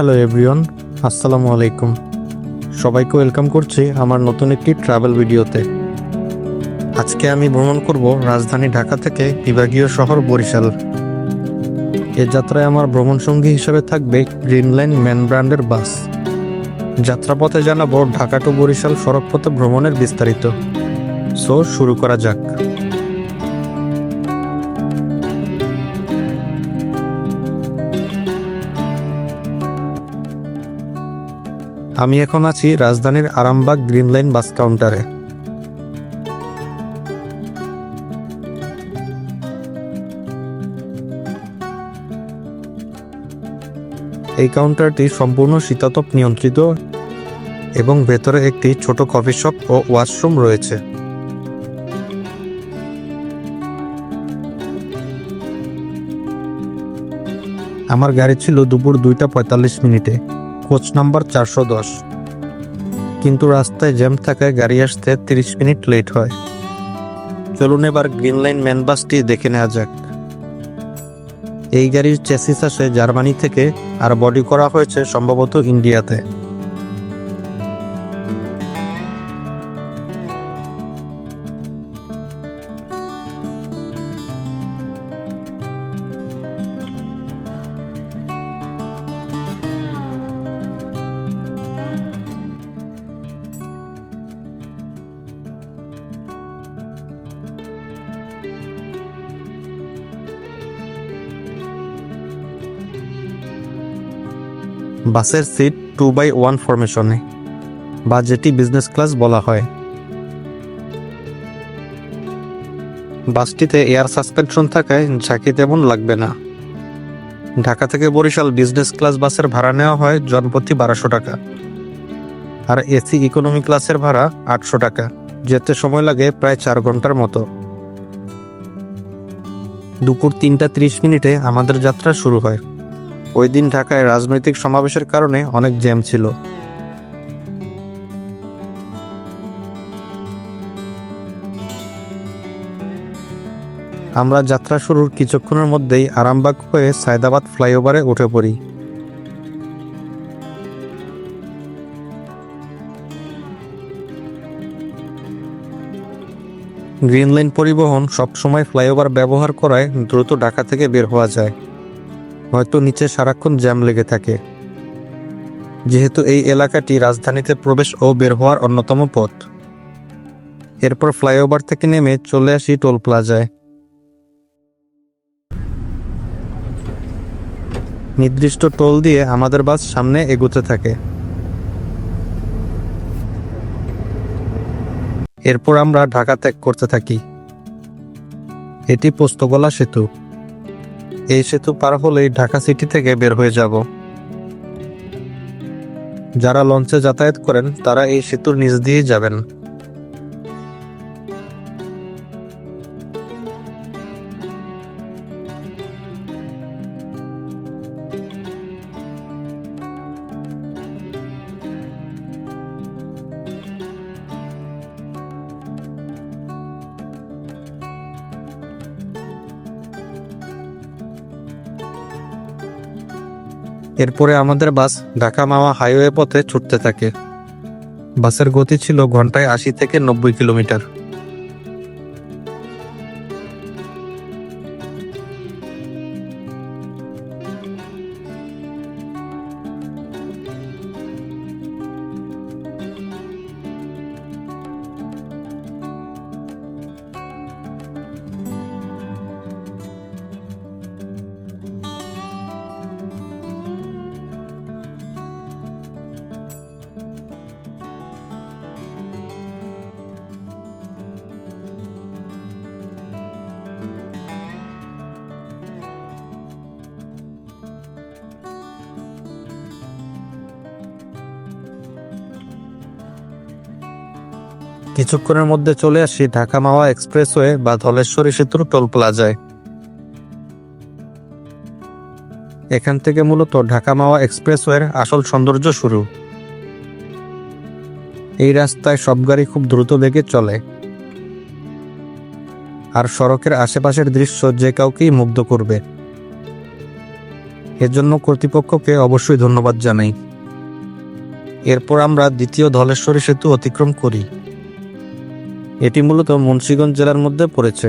Hello everyone আসসালামু আলাইকুম সবাইকে ওয়েলকাম করছি আমার নতুন একটি ট্রাভেল ভিডিওতে আজকে আমি ভ্রমণ করব রাজধানী ঢাকা থেকে বিভাগীয় শহর বরিশাল। এ যাত্রায় আমার ভ্রমণ সঙ্গী হিসেবে থাকবে গ্রিন লাইন ম্যান ব্র্যান্ডের বাস। যাত্রাপথে জানাব ঢাকা টু বরিশাল সড়কপথে ভ্রমণের বিস্তারিত। সো শুরু করা যাক। আমি এখন আছি রাজধানীর আরামবাগ গ্রিন লাইন বাস কাউন্টারে। এই কাউন্টারটি সম্পূর্ণ শীতাতপ নিয়ন্ত্রিত এবং ভেতরে একটি ছোট কফি শপ ও ওয়াশরুম রয়েছে। আমার গাড়ি ছিল দুপুর দুইটা পঁয়তাল্লিশ মিনিটে। কোচ নাম্বার চারশো দশ। কিন্তু রাস্তায় জ্যাম থাকায় গাড়ি আসতে তিরিশ মিনিট লেট হয়। চলুন এবার গ্রিন লাইন ম্যান বাসটি দেখে নেওয়া যাক। এই গাড়ির চেসিস আসে জার্মানি থেকে আর বডি করা হয়েছে সম্ভবত ইন্ডিয়াতে। বাসের সিট টু বাই ওয়ান ফরমেশনে, বা যেটি বিজনেস ক্লাস বলা হয়। বাসটিতে এয়ার সাসপেনশন থাকায় ঝাঁকি তেমন লাগবে না। ঢাকা থেকে বরিশাল বিজনেস ক্লাস বাসের ভাড়া নেওয়া হয় জনপ্রতি বারোশো টাকা। আর এসি ইকোনমি ক্লাসের ভাড়া আটশো টাকা, যেতে সময় লাগে প্রায় চার ঘণ্টার মতো। দুপুর তিনটা ত্রিশ মিনিটে আমাদের যাত্রা শুরু হয়। ওই দিন ঢাকায় রাজনৈতিক সমাবেশের কারণে অনেক জ্যাম ছিল। আমরা যাত্রা শুরুর কিছুক্ষণের মধ্যেই আরামবাগ হয়ে সায়দাবাদ ফ্লাইওভারে উঠে পড়ি। গ্রিন লাইন পরিবহন সবসময় ফ্লাইওভার ব্যবহার করায় দ্রুত ঢাকা থেকে বের হওয়া যায়। হয়তো নিচে সারাক্ষণ জ্যাম লেগে থাকে। যেহেতু এই এলাকাটি রাজধানীতে প্রবেশ ও বের হওয়ার অন্যতম পথ। এরপর ফ্লাইওভার থেকে নেমে চলে আসি টোল প্লাজায়। নির্দিষ্ট টোল দিয়ে আমাদের বাস সামনে এগোতে থাকে। এরপর আমরা ঢাকা ত্যাগ করতে থাকি। এটি পোস্তগোলা সেতু। এই সেতু পার হলেই ঢাকা সিটি থেকে বের হয়ে যাব। যারা লঞ্চে যাতায়াত করেন, তারা এই সেতুর নিচ দিয়েই যাবেন। এরপরে আমাদের বাস ঢাকা মাওয়া হাইওয়ে পথে ছুটতে থাকে। বাসের গতি ছিল ঘন্টায় আশি থেকে নব্বই কিলোমিটার। কিছুক্ষণের মধ্যে চলে আসি ঢাকা মাওয়া এক্সপ্রেসওয়ে বা ধলেশ্বরী সেতুর টোল প্লাজায়। এখান থেকে মূলত ঢাকা মাওয়া এক্সপ্রেসওয়ের আসল সৌন্দর্য শুরু। এই রাস্তায় সব গাড়ি খুব দ্রুত বেগে চলে। আর সড়কের আশেপাশের দৃশ্য যে কাউকেই মুগ্ধ করবে। এর জন্য কর্তৃপক্ষকে অবশ্যই ধন্যবাদ জানাই। এরপর আমরা দ্বিতীয় ধলেশ্বরী সেতু অতিক্রম করি। এটি মূলত মুন্সিগঞ্জ জেলার মধ্যে পড়েছে।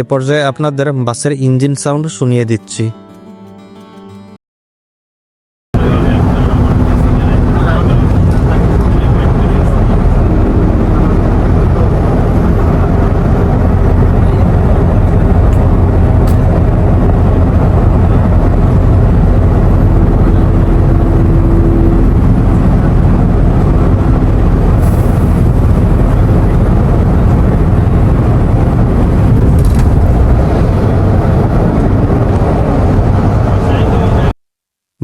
এ পর্যায়ে আপনাদের বাসের ইঞ্জিন সাউন্ড শুনিয়ে দিচ্ছি।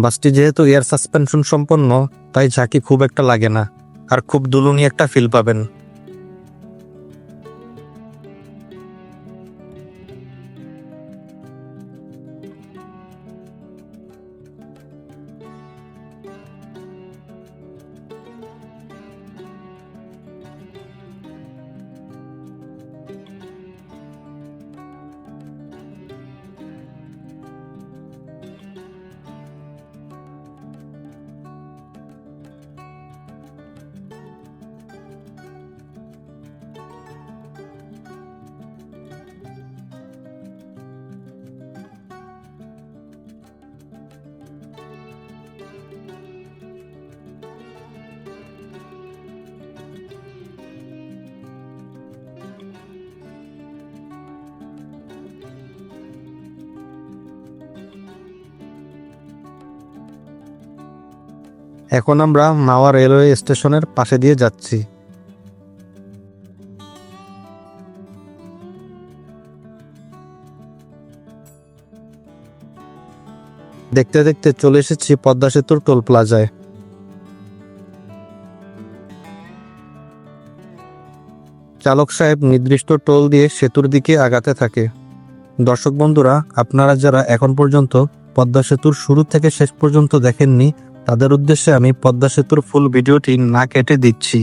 বাসটি যেহেতু এয়ার সাসপেনশন সম্পন্ন, তাই ঝাঁকি খুব একটা লাগে না। আর খুব দুলুনি একটা ফিল পাবেন। এখন আমরা মাওয়া রেলওয়ে স্টেশনের পাশে দিয়ে যাচ্ছি। দেখতে দেখতে চলে এসেছি পদ্মা সেতুর টোল প্লাজায়। চালক সাহেব নির্দিষ্ট টোল দিয়ে সেতুর দিকে আগাতে থাকে। দর্শক বন্ধুরা, আপনারা যারা এখন পর্যন্ত পদ্মা সেতুর শুরু থেকে শেষ পর্যন্ত দেখেননি তাদের উদ্দেশ্যে আমি পদ্মা সেতুর ফুল ভিডিওটি না কেটে দিচ্ছি।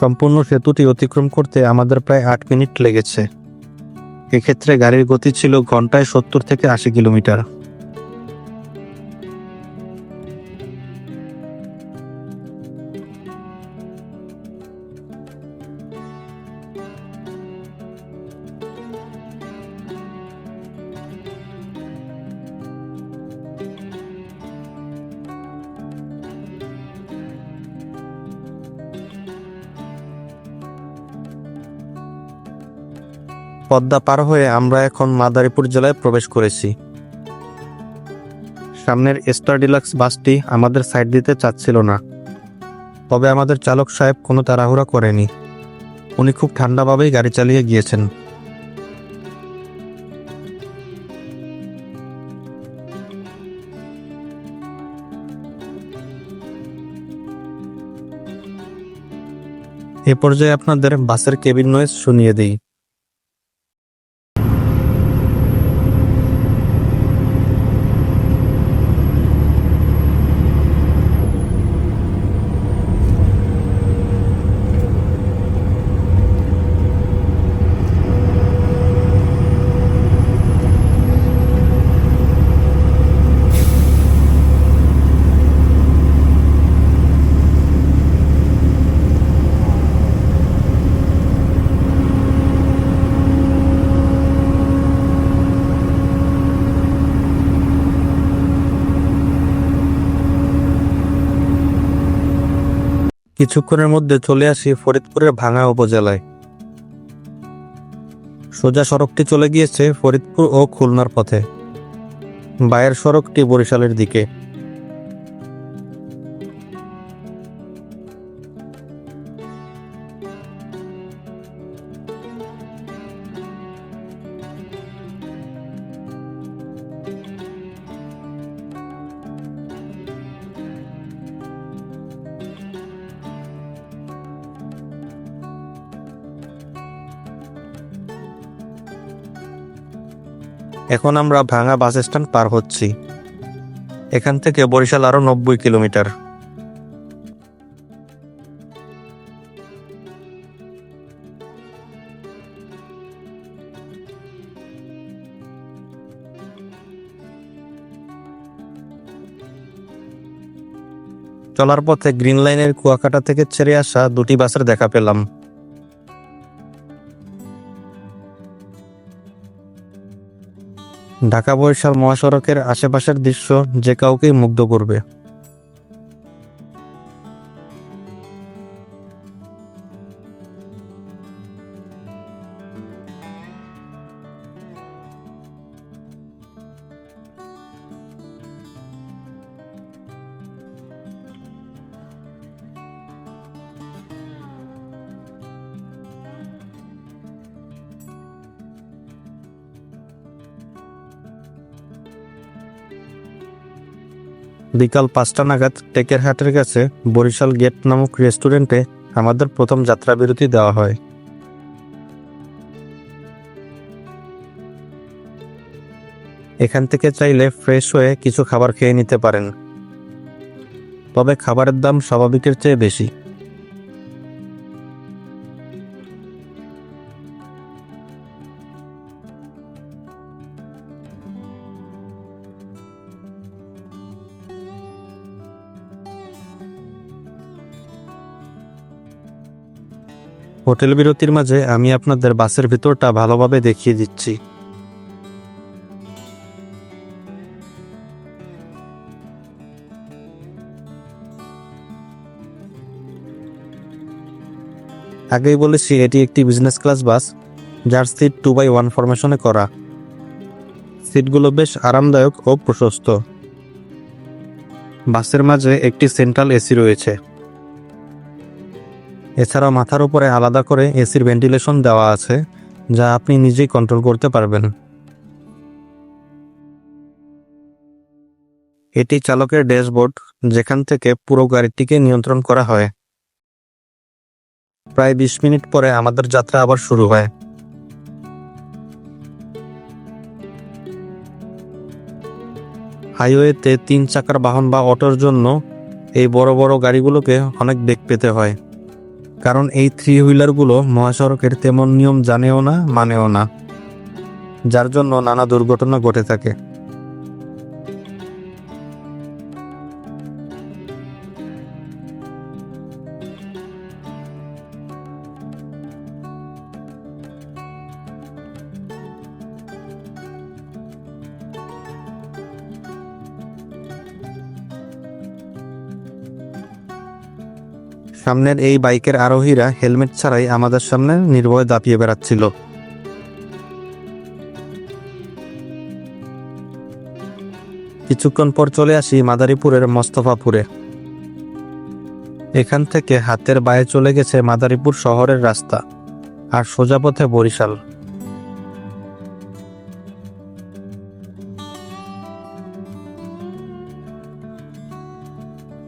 সম্পূর্ণ সেতুটি অতিক্রম করতে আমাদের প্রায় আট মিনিট লেগেছে। এক্ষেত্রে গাড়ির গতি ছিল ঘন্টায় সত্তর থেকে আশি কিলোমিটার। পদ্মা পার হয়ে আমরা এখন মাদারীপুর জেলায় প্রবেশ করেছি। সামনের স্টার ডিলাক্স বাসটি আমাদের সাইড দিতে চাচ্ছিল না। তবে আমাদের চালক সাহেব কোনো তাড়াহুড়া করেনি। উনি খুব ঠান্ডাভাবেই গাড়ি চালিয়ে গিয়েছেন। এ পর্যায়ে আপনাদের বাসের কেবিন নয়েজ শুনিয়ে দিই। কিছুক্ষণের মধ্যে চলে আসি ফরিদপুরের ভাঙা উপজেলায়। সোজা সড়কটি চলে গিয়েছে ফরিদপুর ও খুলনার পথে। বায়ের সড়কটি বরিশালের দিকে। এখন আমরা ভাঙা বাস স্ট্যান্ড পার হচ্ছি। এখান থেকে বরিশাল আরও নব্বই কিলোমিটার। চলার পথে গ্রিন লাইনের কুয়াকাটা থেকে ছেড়ে আসা দুটি বাসের দেখা পেলাম। ঢাকা বরিশাল মহাসড়কের আশেপাশের দৃশ্য যে কাউকেই মুগ্ধ করবে। বিকাল পাঁচটা নাগাদ টেকের হাটের কাছে বরিশাল গেট নামক রেস্টুরেন্টে আমাদের প্রথম যাত্রা বিরতি দেওয়া হয়। এখান থেকে চাইলে ফ্রেশ হয়ে কিছু খাবার খেয়ে নিতে পারেন। তবে খাবারের দাম স্বাভাবিকের চেয়ে বেশি। হোটেল বিরতির মাঝে আমি আপনাদের বাসের ভিতরটা ভালোভাবে দেখিয়ে দিচ্ছি। আগেই বলেছি, এটি একটি বিজনেস ক্লাস বাস যার সিট টু বাই ওয়ান ফরমেশনে করা। সিটগুলো বেশ আরামদায়ক ও প্রশস্ত। বাসের মাঝে একটি সেন্ট্রাল এসি রয়েছে। এছাড়া মাথার উপরে আলাদা করে এসির ভেন্টিলেশন দেওয়া আছে, যা আপনি নিজেই কন্ট্রোল করতে পারবেন। এটি চালকের ড্যাশবোর্ড, যেখান থেকে পুরো গাড়িটিকে নিয়ন্ত্রণ করা হয়। প্রায় বিশ মিনিট পরে আমাদের যাত্রা আবার শুরু হয়। হাইওয়েতে তিন চাকার বাহন বা অটোর জন্য এই বড় বড় গাড়িগুলোকে অনেক বেগ পেতে হয়। কারণ এই থ্রি হুইলারগুলো মহাসড়কের তেমন নিয়ম জানেও না, মানেও না, যার জন্য নানা দুর্ঘটনা ঘটে থাকে। সামনের এই বাইকের আরোহীরা হেলমেট ছাড়াই আমাদের সামনে নির্ভয়ে দাপিয়ে বেড়াচ্ছিল। কিছুক্ষণ পর চলে আসি মাদারীপুরের মোস্তফাপুরে। এখান থেকে হাতের বায়ে চলে গেছে মাদারীপুর শহরের রাস্তা, আর সোজা পথে বরিশাল।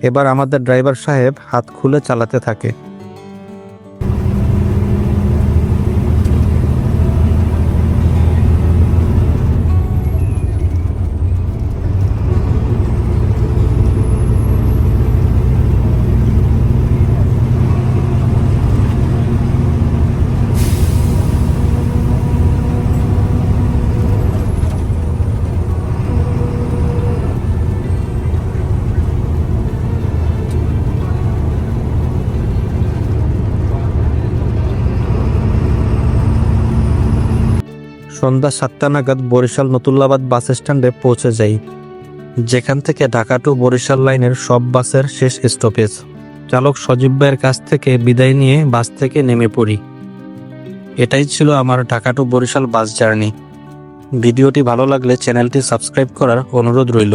এবার আমাদের ড্রাইভার সাহেব হাত খুলে চালাতে থাকে। সন্ধ্যা সাতটা নাগাদ বরিশাল নতুল্লাবাদ বাস স্ট্যান্ডে পৌঁছে যাই। যেখান থেকে ঢাকা টু বরিশাল লাইনের সব বাসের শেষ স্টপেজ। চালক সজীব ভাইয়ের কাছ থেকে বিদায় নিয়ে বাস থেকে নেমে পড়ি। এটাই ছিল আমার Dhaka to Barisal bus journey. ভিডিওটি ভালো লাগলে চ্যানেলটি সাবস্ক্রাইব করার অনুরোধ রইল।